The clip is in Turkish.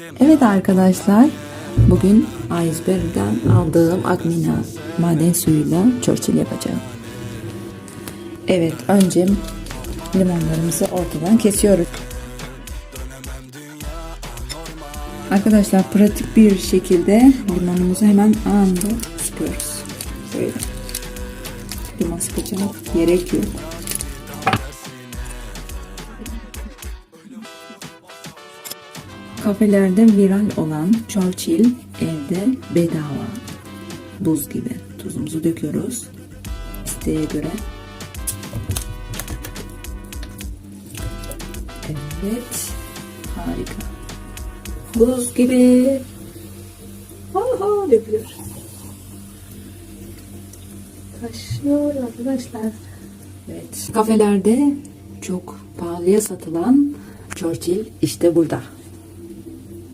Evet arkadaşlar, bugün iceberg'den aldığım Akmina maden suyuyla Churchill yapacağım. Evet, önce limonlarımızı ortadan kesiyoruz. Arkadaşlar pratik bir şekilde limonumuzu hemen anında sıkıyoruz. Böyle. Limon sıkacak gerek yok. Kafelerde viral olan Churchill evde bedava. Buz gibi. Tuzumuzu döküyoruz. İsteğe göre. Evet. Harika. Buz gibi. Aha dökülüyor. Taşıyor arkadaşlar. Evet. Kafelerde çok pahalıya satılan Churchill işte burada.